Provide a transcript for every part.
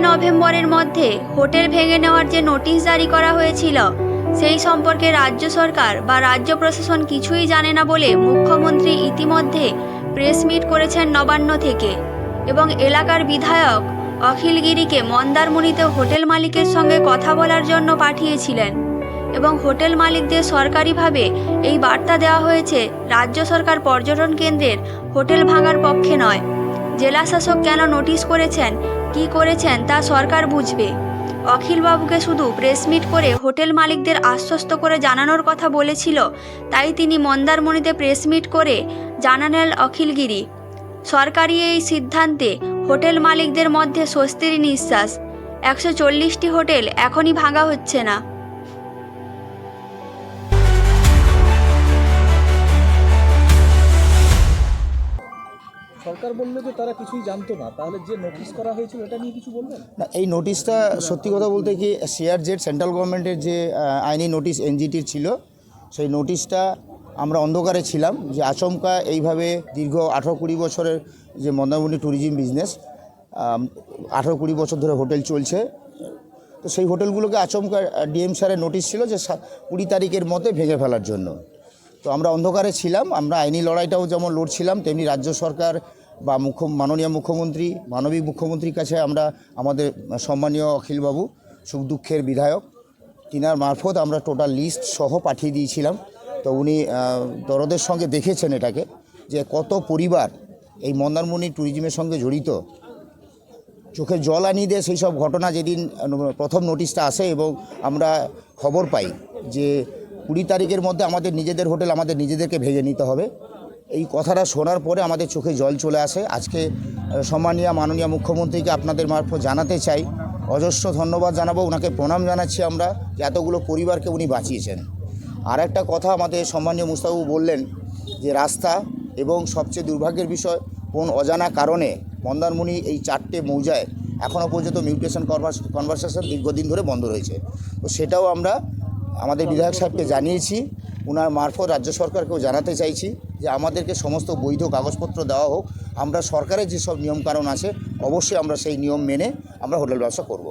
নভেম্বরের মধ্যে হোটেল ভেঙে নেওয়ার যে নোটিশ জারি করা হয়েছিল, সেই সম্পর্কে রাজ্য সরকার বা রাজ্য প্রশাসন কিছুই জানে না বলে মুখ্যমন্ত্রী ইতিমধ্যে প্রেস মিট করেছেন নবান্ন থেকে এবং এলাকার বিধায়ক অখিল গিরিকে মন্দারমণিতে হোটেল মালিকের সঙ্গে কথা বলার জন্য পাঠিয়েছিলেন এবং হোটেল মালিকদের সরকারিভাবে এই বার্তা দেওয়া হয়েছে, রাজ্য সরকার পর্যটন কেন্দ্রের হোটেল ভাঙার পক্ষে নয়। জেলা শাসক কেন নোটিশ করেছেন? কি করেছেন তা সরকার বুঝবে। অখিলবাবুকে শুধু প্রেসমিট করে হোটেল মালিকদের আশ্বস্ত করে জানানোর কথা বলেছিল, তাই তিনি মন্দারমণিতে প্রেসমিট করে জানালেন অখিলগিরি। সরকারি এই সিদ্ধান্তে হোটেল মালিকদের মধ্যে স্বস্তির নিঃশ্বাস। একশো চল্লিশটি হোটেল এখনই ভাঙা হচ্ছে না। সরকার বলল যে তারা কিছুই জানতো না। তাহলে যে নোটিশ করা হয়েছিল, এটা নিয়ে কিছু বলবেন? না, এই নোটিশটা সত্যি কথা বলতে কি সিআরজেড সেন্ট্রাল গভর্নমেন্টের যে আইনি নোটিশ এনজিটির ছিল, সেই নোটিশটা আমরা অন্ধকারে ছিলাম যে আচমকা এইভাবে দীর্ঘ আঠারো কুড়ি বছরের যে মন্দারমণি ট্যুরিজম বিজনেস আঠারো কুড়ি বছর ধরে হোটেল চলছে। তো সেই হোটেলগুলোকে আচমকা ডিএম স্যারের নোটিশ ছিল যে কুড়ি তারিখের মধ্যে ভেঙে ফেলার জন্য। তো আমরা অন্ধকারে ছিলাম, আমরা আইনি লড়াইটাও যেমন লড়ছিলাম, তেমনি রাজ্য সরকার বা মুখ্য মাননীয় মুখ্যমন্ত্রী, মানবিক মুখ্যমন্ত্রীর কাছে আমরা আমাদের সম্মানীয় অখিলবাবু সুখ দুঃখের বিধায়ক, তিনার মারফত আমরা টোটাল লিস্ট সহ পাঠিয়ে দিয়েছিলাম। তো উনি দরদের সঙ্গে দেখেছেন এটাকে, যে কত পরিবার এই মন্দারমণি ট্যুরিজমের সঙ্গে জড়িত। চোখে জল আনিয়ে দিয়ে সেই সব ঘটনা যেদিন প্রথম নোটিশটা আসে এবং আমরা খবর পাই যে কুড়ি তারিখের মধ্যে আমাদের নিজেদের হোটেল আমাদের নিজেদেরকে ভেঙে নিতে হবে। এই কথাটা শোনার পরে আমাদের চোখে জল চলে আসে। আজকে সম্মানীয়, মাননীয় মুখ্যমন্ত্রীকে আপনাদের মারফত জানাতে চাই। অজস্র ধন্যবাদ জানাব। ওনাকে প্রণাম জানাচ্ছি আমরা যে এতগুলো পরিবারকে উনি বাঁচিয়েছেন। আর একটা কথা আমাদের সম্মানীয় মুস্তাবু বললেন যে রাস্তা এবং সবচেয়ে দুর্ভাগ্যের বিষয়, কোন অজানা কারণে মন্দারমণি এই চারটে মৌজায় এখনও পর্যন্ত মিউটেশন কনভারসেশন দীর্ঘদিন ধরে বন্ধ রয়েছে। তো সেটাও আমরা আমাদের বিধায়ক সাহেবকে জানিয়েছি। ওনার মারফত রাজ্য সরকারকেও জানাতে চাইছি। যে আমাদেরকে সমস্ত বৈধ কাগজপত্র দেওয়া হোক আমরা সরকারের যেসব নিয়মকানুন আছে অবশ্যই আমরা সেই নিয়ম মেনে আমরা হোটেল ব্যবসা করব।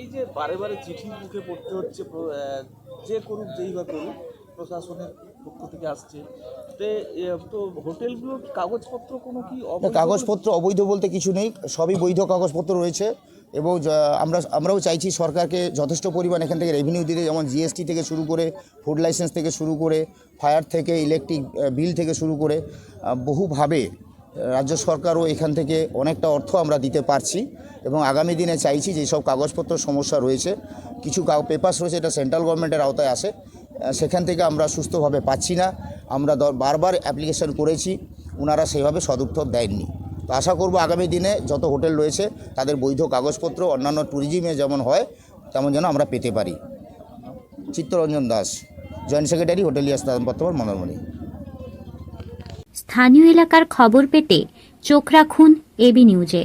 এই যে বারে বারে চিঠির মুখে পড়তে হচ্ছে যে করুক যেই বা করুক প্রশাসনের পক্ষ থেকে আসছে। তো হোটেলগুলোর কাগজপত্র কোনো কি কাগজপত্র অবৈধ বলতে কিছু নেই সবই বৈধ কাগজপত্র রয়েছে। এবং আমরা, আমরাও চাইছি সরকারকে যথেষ্ট পরিমাণ এখান থেকে রেভিনিউ দিতে, যেমন জিএসটি থেকে শুরু করে ফুড লাইসেন্স থেকে শুরু করে ফায়ার থেকে ইলেকট্রিক বিল থেকে শুরু করে বহুভাবে রাজ্য সরকারও এখান থেকে অনেকটা অর্থ আমরা দিতে পারছি এবং আগামী দিনে চাইছি যে সব কাগজপত্র সমস্যা রয়েছে, কিছু পেপার্স রয়েছে, এটা সেন্ট্রাল গভর্নমেন্টের আওতায় আসে সেখান থেকে আমরা সুস্থভাবে পাচ্ছি না, আমরা বারবার অ্যাপ্লিকেশন করেছি ওনারা সেভাবে সদুত্তর দেননি। তো আশা করব আগামী দিনে যত হোটেল রয়েছে, তাদের বৈধ কাগজপত্র, অন্যান্য ট্যুরিজমে যেমন হয়, তেমন যেন আমরা পেতে পারি। চিত্তরঞ্জন দাস জয়েন্ট সেক্রেটারি হোটেলিয়াস বর্তমান মনোরমণি স্থানীয় এলাকার খবর পেতে চোখ রাখুন এবি নিউজে।